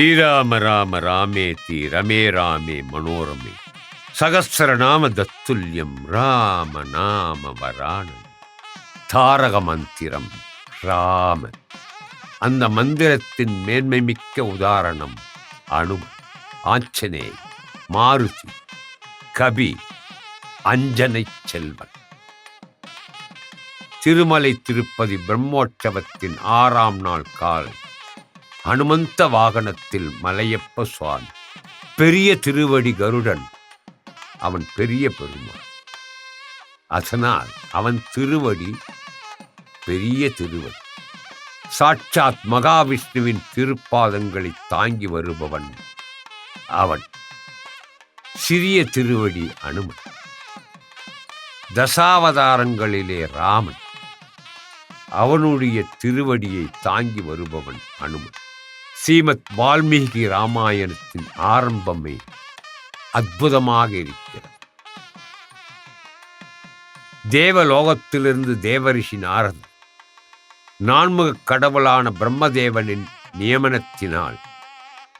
శ్రీరామ రామ రామేతి రమే రామే మనోరమే సహస్రనామ దత్తుల్యం రామ నామ వరాణం தாரக மந்திரம் ராம அந்த மந்திரத்தின் மேன்மை மிக்க உதாரணம் அனுமன் ஆஞ்சநேய் மாருதி கபி அஞ்சனை செல்வன் திருமலை திருப்பதி பிரம்மோற்சவத்தின் ஆறாம் நாள் காலை அனுமந்த வாகனத்தில் மலையப்ப சுவாமி. பெரிய திருவடி கருடன். அவன் பெரிய பெருமான் அதனால் அவன் திருவடி பெரிய திருவடி. சாட்சாத் மகாவிஷ்ணுவின் திருப்பாதங்களை தாங்கி வருபவன் அவன். சிறிய திருவடி அனுமன். தசாவதாரங்களிலே ராமன். அவனுடைய திருவடியை தாங்கி வருபவன் அனுமன். ஸ்ரீமத் வால்மீகி ராமாயணத்தின் ஆரம்பமே அற்புதமாக இருக்கிறது. தேவலோகத்திலிருந்து தேவரிஷி நாரது நான்முக கடவுளான பிரம்மதேவனின் நியமனத்தினால்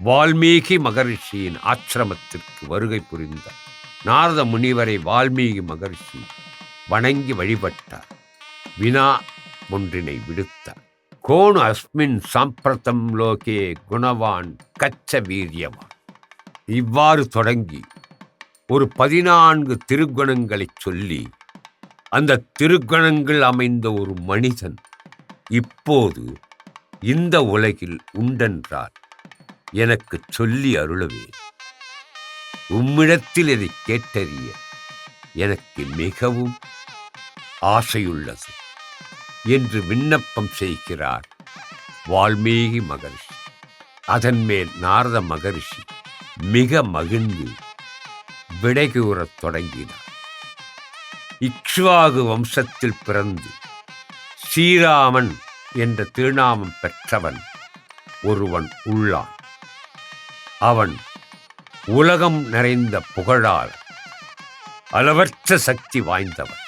வால்மீகி மகரிஷியின் ஆசிரமத்திற்கு வருகை புரிந்தார் நாரத முனிவரை வால்மீகி மகரிஷி வணங்கி வழிபட்டார் வினா ஒன்றினை விடுத்தார். கோணு அஸ்மின் சாம்பிரதம் லோகே குணவான் கச்ச வீரியவான். இவ்வாறு தொடங்கி ஒரு பதினான்கு திருக்குணங்களை சொல்லி அந்த திருக்குணங்கள் அமைந்த ஒரு மனிதன் இப்போது இந்த உலகில் உண்டென்றால் எனக்கு சொல்லி அருளவே உம்மிடத்தில் இதை கேட்டறிய எனக்கு மிகவும் ஆசையுள்ளது என்று விண்ணப்பம் செய்கிறார் வால்மீகி மகரிஷி. அதன் மேல் நாரத மகரிஷி மிக மகிழ்ந்து விடை கூறத் தொடங்கினார். இக்ஷ்வாகு வம்சத்தில் பிறந்து ஸ்ரீராமன் என்ற திருநாமம் பெற்றவன் ஒருவன் உள்ளான். அவன் உலகம் நிறைந்த புகழால் அளவற்ற சக்தி வாய்ந்தவன்.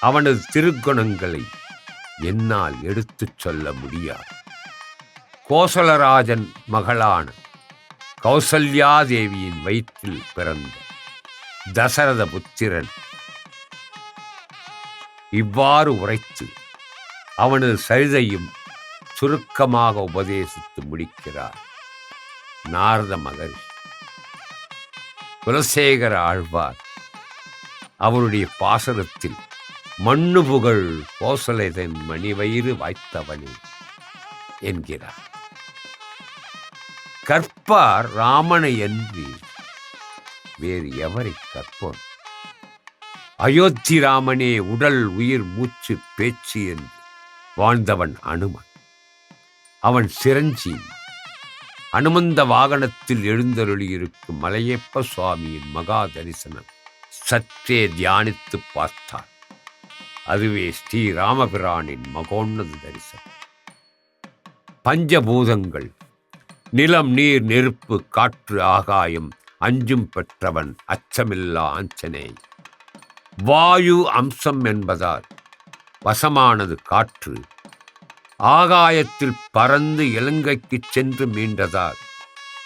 அவனது திருக்குணங்களை என்னால் எடுத்துச் சொல்ல முடியாது. கோசலராஜன் மகளான கௌசல்யாதேவியின் வயிற்றில் பிறந்த தசரத புத்திரன் இவ்வாறு உரைத்து அவனது சரிதையும் சுருக்கமாக உபதேசித்து முடிக்கிறார். நாரத மகரிஷி. குலசேகர ஆழ்வார் அவருடைய பாசனத்தில் மண்ணு புகழ் கோசலைதன் மணிவயிறு வாய்த்தவனே என்கிறார். கற்பார் ராமனை அன்றி வேறு எவரை கற்போம்? அயோத்தி ராமனே உடல் உயிர் மூச்சு பேச்சு என்று வாழ்ந்தவன் அனுமன். அவன் சிரஞ்சீவி அனுமந்த வாகனத்தில் எழுந்தருளியிருக்கும் மலையப்ப சுவாமியின் மகா தரிசனம் சற்றே தியானித்து பார்த்தான் அதுவே ஸ்ரீ ராமபிரானின் மகோன்னத தரிசனம். பஞ்சபூதங்கள் நிலம் நீர் நெருப்பு காற்று ஆகாயம் அஞ்சும் பெற்றவன் அச்சமில்லா அஞ்சனே வாயு அம்சம் என்பதால் வசமானது காற்று. ஆகாயத்தில் பறந்து இலங்கைக்குச் சென்று மீண்டதால்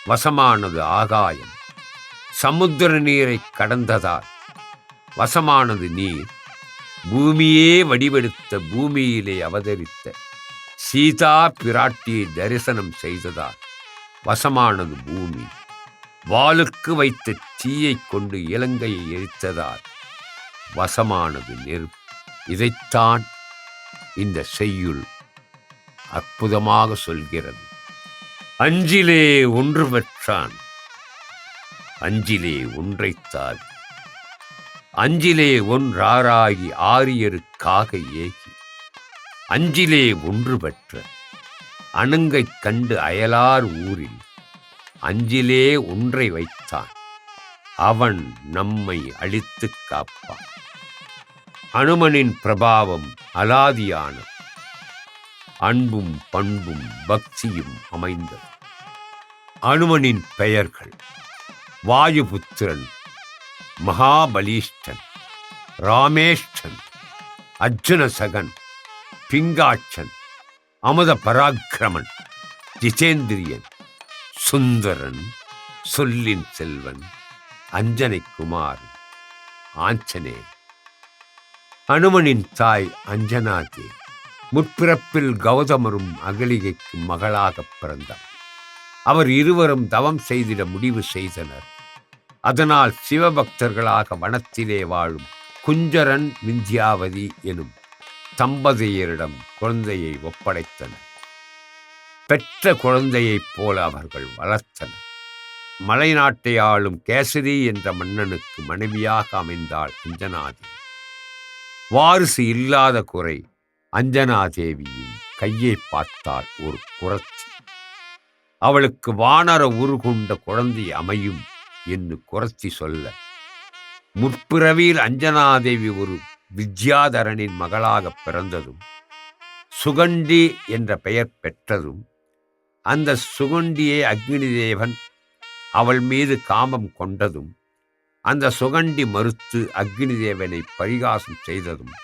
வசமானது ஆகாயம். சமுத்திர நீரை கடந்ததால் வசமானது நீர். பூமியே வடிவெடுத்த பூமியிலே அவதரித்த சீதா பிராட்டியை தரிசனம் செய்ததால் வசமானது பூமி. வாளுக்கு வைத்த தீயைக் கொண்டு இலங்கையை எரித்ததால் வசமானது நெருப்பு. இதைத்தான் இந்த செய்யுள் அற்புதமாக சொல்கிறது. அஞ்சிலே ஒன்று பெற்றான். அஞ்சிலே ஒன்றைத்தால் அஞ்சிலே ஒன்றாராகி ஆரியருக்காக ஏகி. அஞ்சிலே ஒன்று பெற்ற. அணுங்கைக் கண்டு அயலார் ஊரில் அஞ்சிலே ஒன்றை வைத்தான். அவன் நம்மை அழித்துக் காப்பான். அனுமனின் பிரபாவம் அலாதியான. அன்பும் பண்பும் பக்தியும் அமைந்தது. அனுமனின் பெயர்கள் வாயுபுத்திரன் மகாபலீஷ்டன் ராமேஷ்டன் அர்ஜுனசகன் பிங்காட்சன் அமுத பராக்கிரமன் ஜிதேந்திரியன் சுந்தரன் சொல்லின் செல்வன் அஞ்சனை குமார் ஆஞ்சனே அனுமனின் தாய் அஞ்சனாதே முற்பிறப்பில் கௌதமரும் அகலிகைக்கு மகளாகப் பிறந்தார் அவர் இருவரும் தவம் செய்திட முடிவு செய்தனர். அதனால் சிவபக்தர்களாக வனத்திலே வாழும் குஞ்சரன் விந்தியாவதி எனும் தம்பதியரிடம் குழந்தையை ஒப்படைத்தனர். பெற்ற குழந்தையைப் போல அவர்கள் வளர்த்தனர். மலைநாட்டை ஆளும் கேசரி என்ற மன்னனுக்கு மனைவியாக அமைந்தாள் அஞ்சனாதேவி. வாரிசு இல்லாத குறை அஞ்சனாதேவியின் கையை பார்த்தால் ஒரு குரத்தி அவளுக்கு வானர உருகொண்ட குழந்தை அமையும் என்று குறைச்சி சொல்ல முற்பிறவியில் அஞ்சனாதேவி ஒரு வித்யாதரனின் மகளாக பிறந்ததும் சுகண்டி என்ற பெயர் பெற்றதும் அந்த சுகண்டியை அக்னி தேவன் அவள் மீது காமம் கொண்டதும் அந்த சுகண்டி மறுத்து அக்னி தேவனை பரிகாசம் செய்ததும்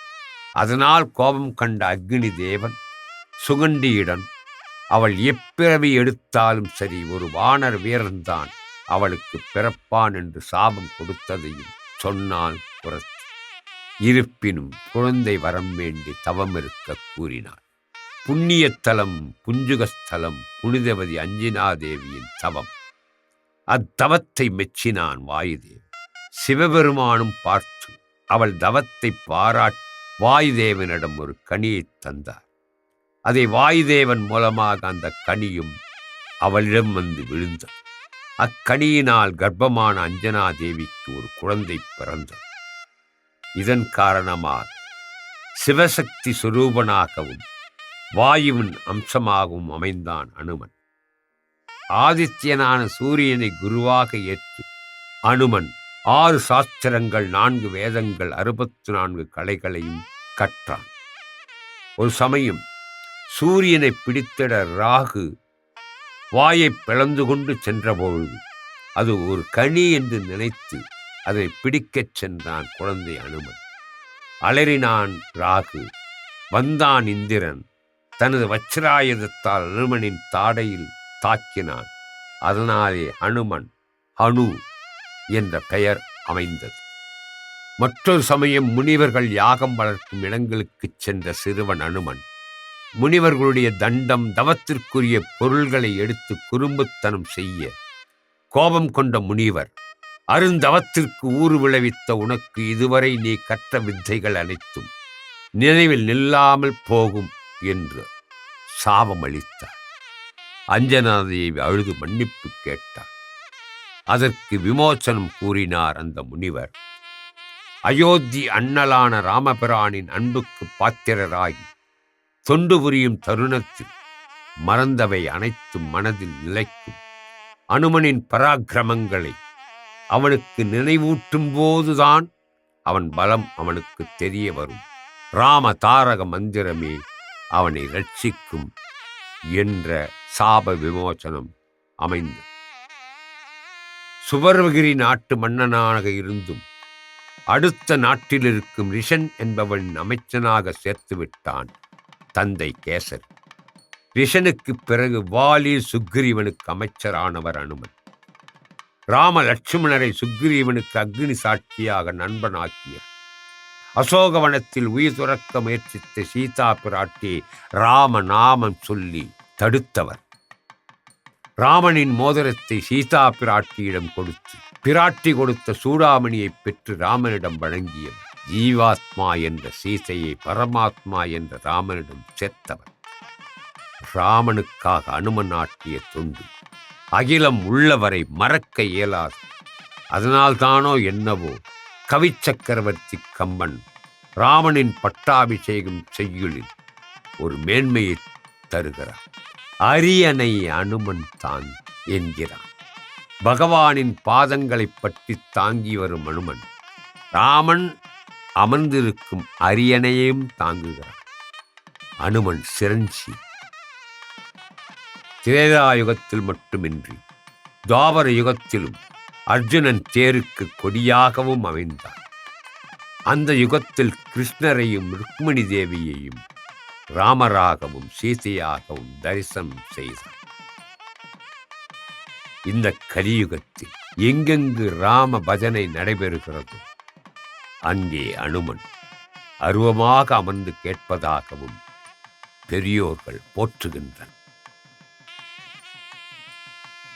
அதனால் கோபம் கண்ட அக்னி தேவன் சுகண்டியிடம் அவள் எப்பிறவி எடுத்தாலும் சரி ஒரு வானர் வீரன்தான். அவளுக்கு பிறப்பான் என்று சாபம் கொடுத்ததையும் சொன்னான் புறத்து இருப்பினும் குழந்தை வரம் வேண்டி தவம் இருக்க கூறினாள். புண்ணியத்தலம் புஞ்சுகஸ்தலம் புனிதவதி அஞ்சினாதேவியின் தவம். அத்தவத்தை மெச்சினான் வாயுதேவன். சிவபெருமானும் பார்த்து அவள் தவத்தை பாராட் வாயுதேவனிடம் ஒரு கனியை தந்தார். அதை வாயுதேவன் மூலமாக அந்த கனியும் அவளிடம் வந்து விழுந்தது. அக்கனியினால் கர்ப்பமான அஞ்சனா தேவிக்கு ஒரு குழந்தை பிறந்தது. இதன் காரணமாக சிவசக்தி சுரூபனாகவும் வாயுவின் அம்சமாகவும் அமைந்தான் அனுமன். ஆதித்யனான சூரியனை குருவாக ஏற்று அனுமன் ஆறு சாஸ்திரங்கள் நான்கு வேதங்கள் அறுபத்து நான்கு கலைகளையும் கற்றான். ஒரு சமயம் சூரியனை பிடித்திட ராகு வாயை பிளந்து கொண்டு சென்றபொழுது அது ஒரு கனி என்று நினைத்து அதை பிடிக்கச் சென்றான் குழந்தை அனுமன். அலறினான் ராகு வந்தான் இந்திரன். தனது வச்சிராயுதத்தால் அனுமனின் தாடையில் தாக்கினான். அதனாலே அனுமன் அணு என்ற பெயர் அமைந்தது. மற்றொரு சமயம் முனிவர்கள் யாகம் வளர்க்கும் இடங்களுக்குச் சென்ற சிறுவன் அனுமன் முனிவர்களுடைய தண்டம் தவத்திற்குரிய பொருள்களை எடுத்து குறும்புத்தனம் செய்ய கோபம் கொண்ட முனிவர் அருந்தவத்திற்கு ஊறு விளைவித்த உனக்கு இதுவரை நீ கற்ற வித்தைகள் அனைத்தும் நினைவில் நில்லாமல் போகும் என்று சாபம் அளித்தார் அஞ்சனாதேவி அழுது மன்னிப்பு கேட்டார். அதற்கு விமோசனம் கூறினார் அந்த முனிவர் அயோத்தி அண்ணலான ராமபிரானின் அன்புக்கு பாத்திரராகி தொண்டு புரியும் தருணத்தில் மறந்தவை அனைத்தும் மனதில் நிலைக்கும். அனுமனின் பராக்கிரமங்களை அவனுக்கு நினைவூட்டும் போதுதான் அவன் பலம் அவனுக்கு தெரிய வரும். ராம தாரக மந்திரமே அவனை ரட்சிக்கும் என்ற சாப விமோசனம் அமைந்தது. சுவர்வகிரி நாட்டு மன்னனாக இருந்தும் அடுத்த நாட்டில் இருக்கும் ரிஷன் என்பவன் அமைச்சனாக சேர்த்து விட்டான் தந்தை கேசர். ரிஷனுக்குப் பிறகு வாலி சுக்ரீவனுக்கு அமைச்சரானவர் அனுமன். ராம லட்சுமணரை சுக்ரீவனுக்கு அக்னி சாட்சியாக நண்பனாக்கிய அசோகவனத்தில் உயிர் துறக்க முயற்சித்த சீதா பிராட்டி ராம நாமம் சொல்லி தடுத்தவர். ராமனின் மோதிரத்தை சீதா பிராட்டியிடம் கொடுத்து பிராட்டி கொடுத்த சூடாமணியை பெற்று ராமனிடம் வழங்கியவர். ஜீவாத்மா என்ற சீதையை பரமாத்மா என்ற ராமனிடம் சேர்த்தவன் ராமனுக்காக அனுமன் ஆட்டிய தொண்டு அகிலம் உள்ளவரை மறக்க இயலாது. அதனால்தானோ என்னவோ கவிச்சக்கரவர்த்தி கம்பன் ராமனின் பட்டாபிஷேகம் செய்யுளில் ஒரு மேன்மையை தருகிறார். அரியணை அனுமன் தான் என்கிறான். பகவானின் பாதங்களைப் பற்றி தாங்கி வரும் அனுமன் ராமன் அமர்ந்திருக்கும் அரியணையையும் தாங்குகிறான் அனுமன் சிரஞ்சி திரேதாயுகத்தில் மட்டுமின்றி துவாபர யுகத்திலும் அர்ஜுனன் தேருக்கு கொடியாகவும் அமைந்தார். அந்த யுகத்தில் கிருஷ்ணரையும் ருக்மிணி தேவியையும் ராமராகவும் சீதையாகவும் தரிசனம் செய்தார். இந்த கலியுகத்தில் எங்கெங்கு ராம பஜனை நடைபெறுகிறதோ அங்கே அனுமன் அருவமாக அமர்ந்து கேட்பதாகவும் பெரியோர்கள் போற்றுகின்றனர்.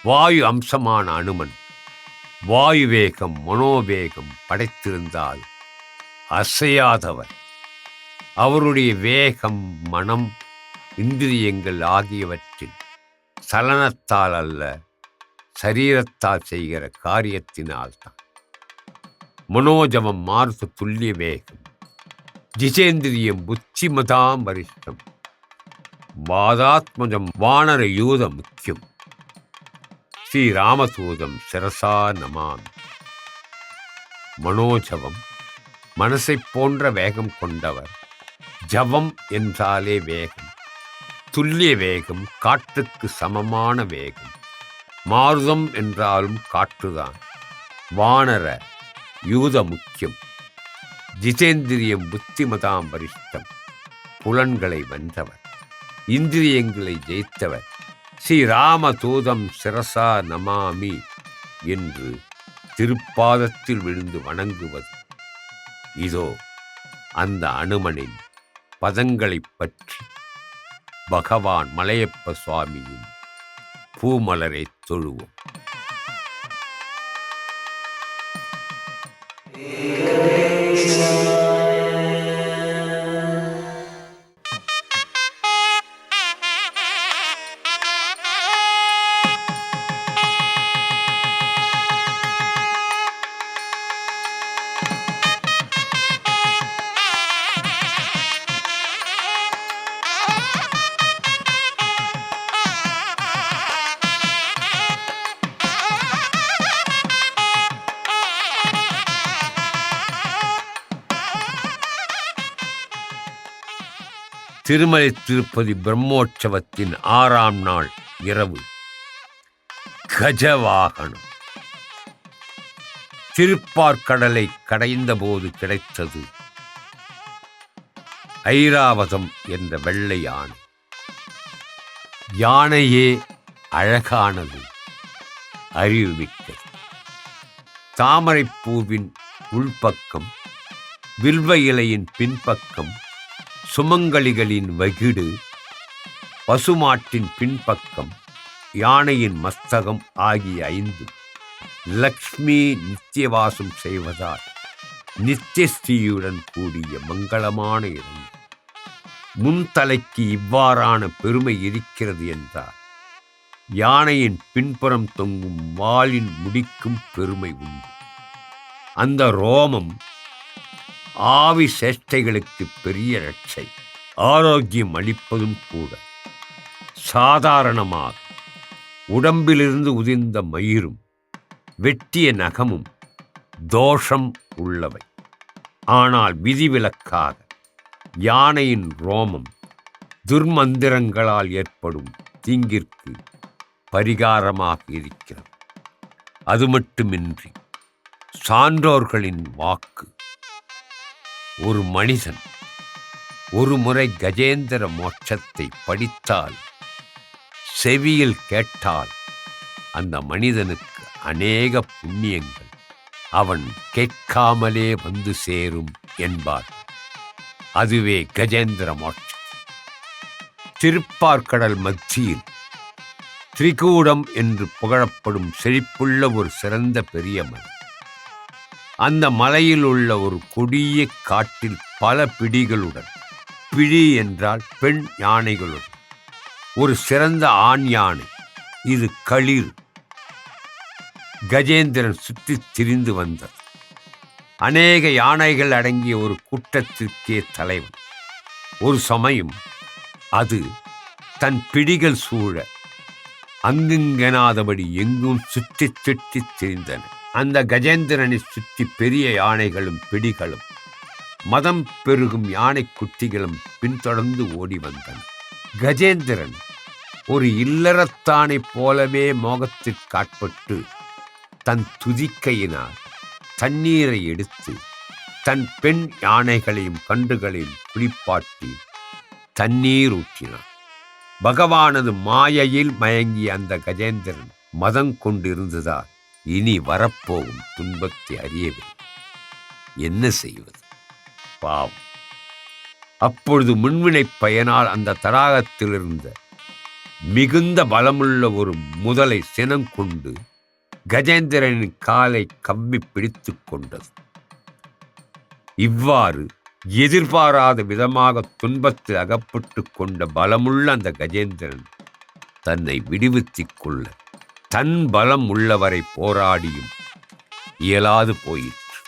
வாயு அம்சமான அனுமன் வாயு வேகம் மனோவேகம் படைத்திருந்தால் அசையாதவர். அவருடைய வேகம் மனம் இந்திரியங்கள் ஆகியவற்றின் சலனத்தால் அல்ல சரீரத்தால் செய்கிற காரியத்தினால்தான். மனோஜமம் மாருத துல்லிய வேகம் ஜிஜேந்திரியம் புத்திமதாம் வரிஷ்டம் வாதாத்மஜம் வானர யூத முக்கியம். ஸ்ரீராமதூதம் சிரசா நமாமி. மனோஜவம் மனசைப் போன்ற வேகம் கொண்டவர். ஜவம் என்றாலே வேகம். துல்லிய வேகம் காற்றுக்கு சமமான வேகம். மாருதம் என்றாலும் காற்றுதான். வானர யூத முக்கியம் ஜிதேந்திரியம் புத்திமதாம் வரிஷ்டம் புலன்களை வென்றவர். இந்திரியங்களை ஜெயித்தவர். ஸ்ரீராம தூதம் சிரசா நமாமி என்று திருப்பாதத்தில் விழுந்து வணங்குவது. இதோ அந்த அனுமனின் பதங்களைப் பற்றி பகவான் மலையப்ப சுவாமியின் பூமலரை தொழுவோம். திருமலை திருப்பதி பிரம்மோற்சவத்தின் ஆறாம் நாள் இரவு. கஜவாகனம். திருப்பார்கடலை கடைந்தபோது கிடைத்தது. ஐராவதம் என்ற வெள்ளை யானை. யானையே அழகானது அறிவுமிக்க தாமரைப்பூவின் உள்பக்கம் வில்வ இலையின் பின்பக்கம் சுமங்கலிகளின் வகிடு பசுமாட்டின் பின்பக்கம் யானையின் மஸ்தகம் ஆகிய ஐந்து. லக்ஷ்மி நித்தியவாசம் செய்வதால் நித்தியஸ்ரீயுடன் கூடிய மங்களமான இடம். முன்தலைக்கு இவ்வாறான பெருமை இருக்கிறது என்றார் யானையின் பின்புறம் தொங்கும் வாளின் முடிக்கும் பெருமை உண்டு. அந்த ரோமம் ஆவி சேஷ்டைகளுக்கு பெரிய ரட்சை ஆரோக்கியம் அளிப்பதும் கூட. சாதாரணமாக உடம்பிலிருந்து உதிர்ந்த மயிரும் வெட்டிய நகமும் தோஷம் உள்ளவை. ஆனால் விதிவிலக்காக யானையின் ரோமம் துர்மந்திரங்களால் ஏற்படும் தீங்கிற்கு பரிகாரமாக இருக்கிறது. அது மட்டுமின்றி சான்றோர்களின் வாக்கு ஒரு மனிதன் ஒரு முறை கஜேந்திர மோட்சத்தை படித்தால் செவியில் கேட்டால் அந்த மனிதனுக்கு அநேக புண்ணியங்கள் அவன் கேட்காமலே வந்து சேரும் என்பார். அதுவே கஜேந்திர மோட்சம். திருப்பார்கடல் மத்தியில் திரிகூடம் என்று புகழப்படும் செழிப்புள்ள ஒரு சிறந்த பெரிய அந்த மலையில் உள்ள ஒரு கொடிய காட்டில் பல பிடிகளுடன் பிடி என்றால் பெண் யானைகளுடன். ஒரு சிறந்த ஆண் யானை இது களிர் கஜேந்திரன் சுற்றித் திரிந்து வந்தார் அநேக யானைகள் அடங்கிய ஒரு கூட்டத்திற்கே தலைவன். ஒரு சமயம் அது தன் பிடிகள் சூழ அங்குங்கெனாதபடி எங்கும் சுற்றி சுற்றித் திரிந்தன. அந்த கஜேந்திரனை சுற்றி பெரிய யானைகளும் பிடிகளும் மதம் பெருகும் யானை குட்டிகளும் பின்தொடர்ந்து ஓடி வந்தன. கஜேந்திரன் ஒரு இல்லறத்தானைப் போலவே மோகத்திற்காட்பட்டு தன் துதிக்கையினால் தண்ணீரை எடுத்து தன் பெண் யானைகளையும் கன்றுகளையும் குளிப்பாட்டி தண்ணீர் ஊற்றினான். பகவானது மாயையில் மயங்கிய அந்த கஜேந்திரன் மதம் கொண்டிருந்ததால் இனி வரப்போகும் துன்பத்தை அறியவில்லை. என்ன செய்வது? பாவம். அப்பொழுது முன்வினை பயனால் அந்த தடாகத்திலிருந்த மிகுந்த பலமுள்ள ஒரு முதலை சினம் கொண்டு கஜேந்திரனின் காலை கவ்வி பிடித்துக் கொண்டது. இவ்வாறு எதிர்பாராத விதமாக துன்பத்தில் அகப்பட்டு கொண்ட பலமுள்ள அந்த கஜேந்திரன் தன்னை விடுவித்துக் கொள்ள தன் பலம் உள்ளவரை போராடியும் இயலாது போயிற்று.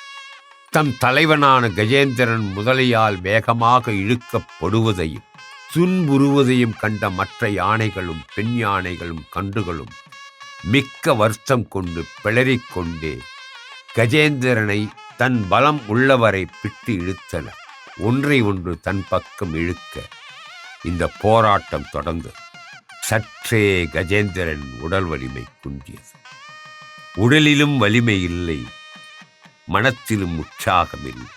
தம் தலைவனான கஜேந்திரன் முதலையால் வேகமாக இழுக்கப்படுவதையும் துன்புறுவதையும் கண்ட மற்ற யானைகளும் பெண் யானைகளும் கன்றுகளும் மிக்க வருத்தம் கொண்டு பிளறிக்கொண்டே கஜேந்திரனை தன் பலம் உள்ளவரை பிட்டு இழுத்தன ஒன்றை ஒன்று தன் பக்கம் இழுக்க இந்த போராட்டம் தொடர்ந்தது. சற்றே கஜேந்திரன் உடல் வலிமை குன்றியது. உடலிலும் வலிமை இல்லை மனத்திலும் உற்சாகமில்லை.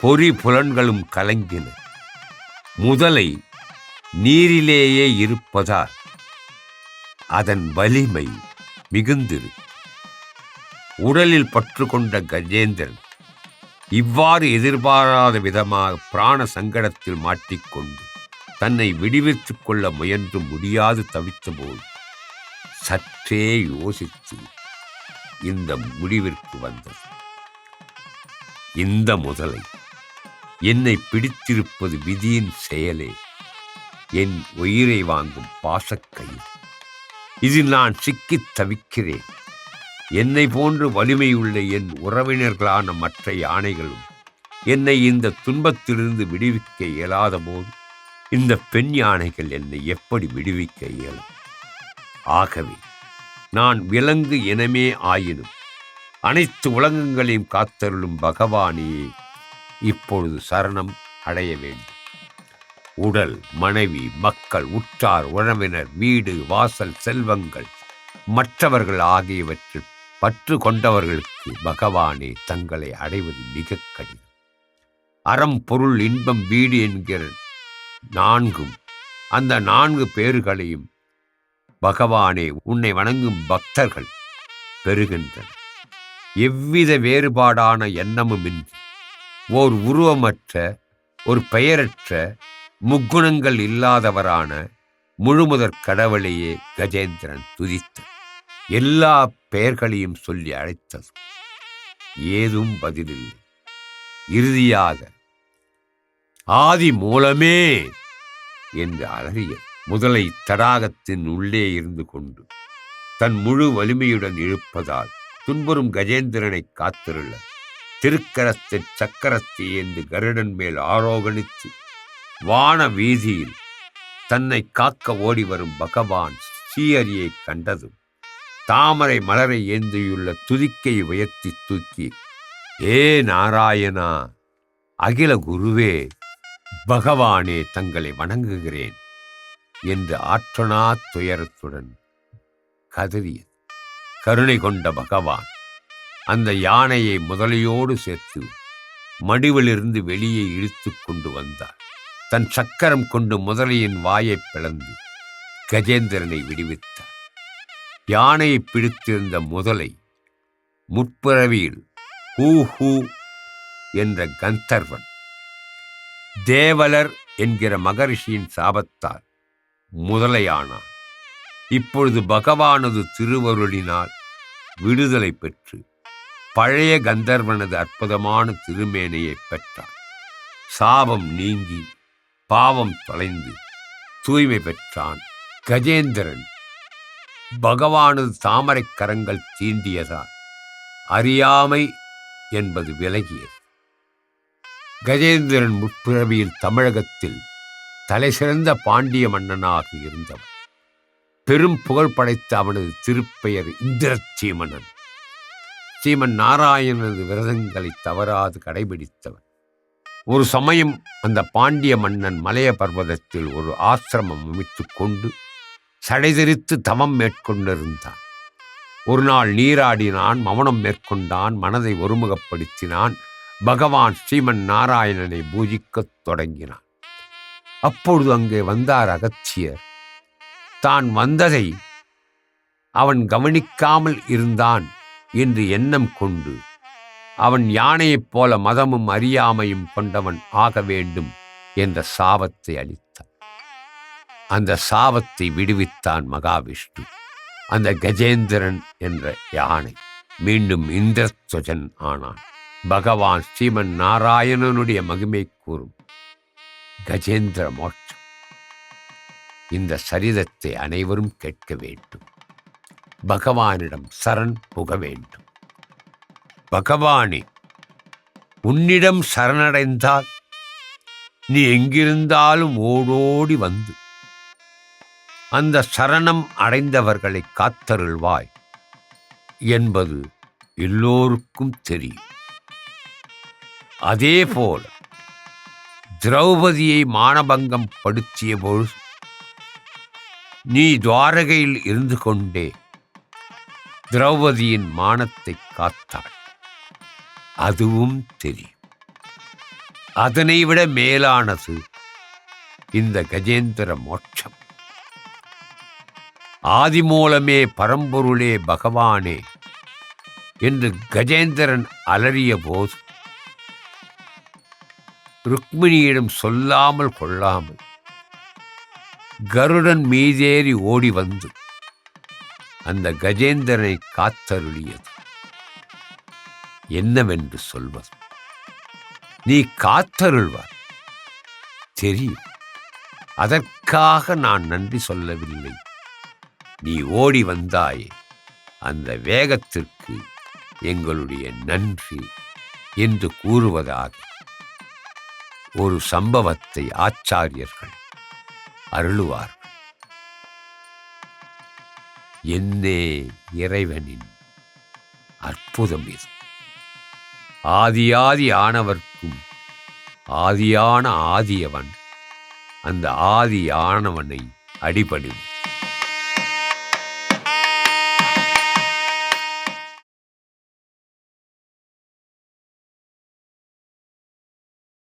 பொறி புலன்களும் கலங்கின. முதலை நீரிலேயே இருப்பதால் அதன் வலிமை மிகுந்திரு உடலில் பற்று கொண்ட கஜேந்திரன் இவ்வாறு எதிர்பாராத விதமாக பிராண சங்கடத்தில் மாட்டிக்கொண்டு தன்னை விடுவித்துக் கொள்ள முயன்று முடியாது தவித்தபோது சற்றே யோசித்து இந்த முடிவிற்கு வந்தது. இந்த முதலை என்னை பிடித்திருப்பது விதியின் செயலே. என் உயிரை வாங்கும் பாசக்கையில் இதில் நான் சிக்கித் தவிக்கிறேன். என்னை போன்று வலிமையுள்ள என் உறவினர்களான மற்ற யானைகளும் என்னை இந்த துன்பத்திலிருந்து விடுவிக்க இயலாத போது இந்த பெண் யானைகள் என்னை எப்படி விடுவிக்க இயலும்? ஆகவே நான் விலங்கு இனமே ஆயினும் அனைத்து உலகங்களையும் காத்தருளும் பகவானே இப்பொழுது சரணம் அடைய வேண்டும். உடல் மனைவி மக்கள் உற்றார் உறவினர் வீடு வாசல் செல்வங்கள் மற்றவர்கள் ஆகியவற்றில் பற்று கொண்டவர்களுக்கு பகவானே தங்களை அடைவது மிக கடினம். அறம் பொருள் இன்பம் வீடு என்கிற நான்கும். அந்த நான்கு பேர்களையும் பகவானே உன்னை வணங்கும் பக்தர்கள் பெறுகின்றனர். எவ்வித வேறுபாடான எண்ணமுமின்றி ஓர் உருவமற்ற ஒரு பெயரற்ற முக்குணங்கள் இல்லாதவரான முழுமுதற் கடவுளையே கஜேந்திரன் துதித்த எல்லா பெயர்களையும் சொல்லி அழைத்தது. ஏதும் பதிலில்லை. இறுதியாக ஆதி மூலமே என்று அழகிய முதலை தடாகத்தின் உள்ளே இருந்து கொண்டு தன் முழு வலிமையுடன் இழுப்பதால் துன்புறும் கஜேந்திரனை காத்திருள்ள திருக்கரத்தை சக்கரத்தை என்று கருடன் மேல் ஆரோகணித்து வான வீதியில் தன்னை காக்க ஓடி வரும் பகவான் ஸ்ரீஹரியை கண்டதும் தாமரை மலரை ஏந்தியுள்ள துதிக்கை உயர்த்தி தூக்கி ஏ நாராயணா அகில குருவே பகவானே தங்களை வணங்குகிறேன் என்று ஆற்றனா துயரத்துடன் கதறியது. கருணை கொண்ட பகவான் அந்த யானையை முதலையோடு சேர்த்து மடிவிலிருந்து வெளியே இழுத்து கொண்டு வந்தார். தன் சக்கரம் கொண்டு முதலையின் வாயை பிளந்து கஜேந்திரனை விடுவித்தார். யானையை பிடித்திருந்த முதலை முற்பிறவியில் ஹூ ஹூ என்ற கந்தர்வன் தேவலர் என்கிற மகரிஷியின் சாபத்தால் முதலையானான். இப்பொழுது பகவானது திருவருளினால் விடுதலை பெற்று பழைய கந்தர்வனது அற்புதமான திருமேனையை பெற்றான். சாபம் நீங்கி பாவம் தொலைந்து தூய்மை பெற்றான் கஜேந்திரன். பகவானது தாமரைக் கரங்கள் தீண்டியதால் அறியாமை என்பது விலகியது. கஜேந்திரன் முற்பிறவியில் தமிழகத்தில் தலைசிறந்த பாண்டிய மன்னனாக இருந்தவன். பெரும் புகழ் படைத்த அவனது திருப்பெயர் இந்திரச்சீமனன் சீமன் நாராயணனது விரதங்களை தவறாது கடைபிடித்தவன். ஒரு சமயம் அந்த பாண்டிய மன்னன் மலைய பர்வதத்தில் ஒரு ஆசிரமம் அமைத்துக் கொண்டு சடைதெறித்து தமம் மேற்கொண்டிருந்தான். ஒரு நாள் நீராடினான் மௌனம் மேற்கொண்டான் மனதை ஒருமுகப்படுத்தினான். பகவான் ஸ்ரீமன் நாராயணனை பூஜிக்கத் தொடங்கினான். அப்பொழுது அங்கே வந்தார் அகத்தியர் தான் வந்ததை அவன் கவனிக்காமல் இருந்தான் என்று எண்ணம் கொண்டு அவன் யானையைப் போல மதமும் அறியாமையும் கொண்டவன் ஆக வேண்டும் என்ற சாபத்தை அளித்தான். அந்த சாபத்தை விடுவித்தான் மகாவிஷ்ணு. அந்த கஜேந்திரன் என்ற யானை மீண்டும் இந்திரத்வஜன் ஆனான். பகவான் ஸ்ரீமன் நாராயணனுடைய மகிமை கூறும் கஜேந்திர மோட்சம். இந்த சரிதத்தை அனைவரும் கேட்க வேண்டும். பகவானிடம் சரண் புக வேண்டும். பகவானே உன்னிடம் சரணடைந்தால் நீ எங்கிருந்தாலும் ஓடோடி வந்து அந்த சரணம் அடைந்தவர்களை காத்தருள்வாய் என்பது எல்லோருக்கும் தெரியும். அதேபோல் திரௌபதியை மானபங்கம் படுத்திய பொழுது நீ துவாரகையில் இருந்து கொண்டே திரௌபதியின் மானத்தை காத்தாள் அதுவும் தெரியும். அதனை விட மேலானது இந்த கஜேந்திர மோட்சம். ஆதிமூலமே பரம்பொருளே பகவானே என்று கஜேந்திரன் அலறிய போது ருக்மிணியிடம் சொல்லாமல் கொள்ளாமல் கருடன் மீதேறி ஓடி வந்து அந்த கஜேந்திரனை காத்தருளியது. என்னவென்று சொல்வது? நீ காத்தருள்வார் தெரியும். அதற்காக நான் நன்றி சொல்லவில்லை. நீ ஓடி வந்தாயே. அந்த வேகத்திற்கு எங்களுடைய நன்றி என்று கூறுவதாக. ஒரு சம்பவத்தை ஆச்சாரியர்கள் அருளுவார்கள் என்னே இறைவனின் அற்புதம் இது. ஆதியாதி ஆனவர்க்கும் ஆதியான ஆதியவன் அந்த ஆதி ஆனவனை